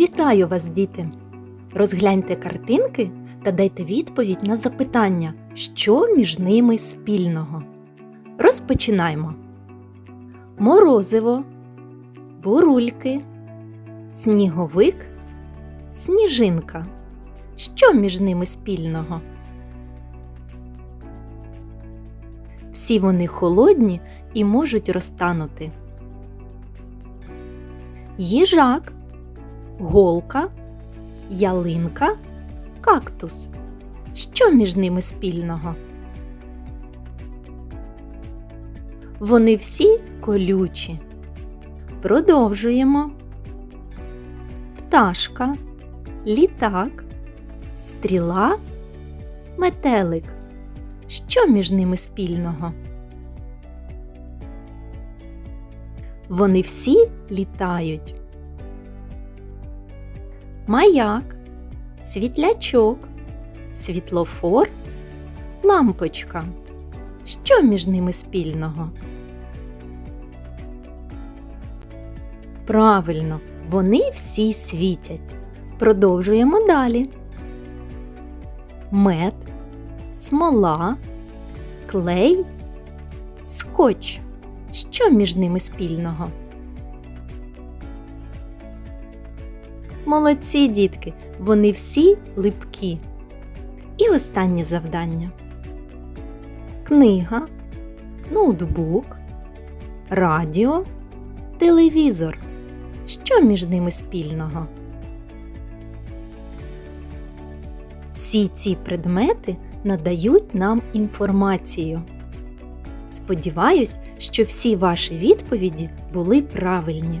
Вітаю вас, діти! Розгляньте картинки та дайте відповідь на запитання, що між ними спільного. Розпочинаємо. Морозиво, бурульки, сніговик, сніжинка. Що між ними спільного? Всі вони холодні і можуть розтанути. Їжак, голка, ялинка, кактус. Що між ними спільного? Вони всі колючі. Продовжуємо. Пташка, літак, стріла, метелик. Що між ними спільного? Вони всі літають. Маяк, світлячок, світлофор, лампочка. Що між ними спільного? Правильно, вони всі світять. Продовжуємо далі. Мед, смола, клей, скотч. Що між ними спільного? Молодці, дітки, вони всі липкі. І останнє завдання. Книга, ноутбук, радіо, телевізор. Що між ними спільного? Всі ці предмети надають нам інформацію. Сподіваюсь, що всі ваші відповіді були правильні.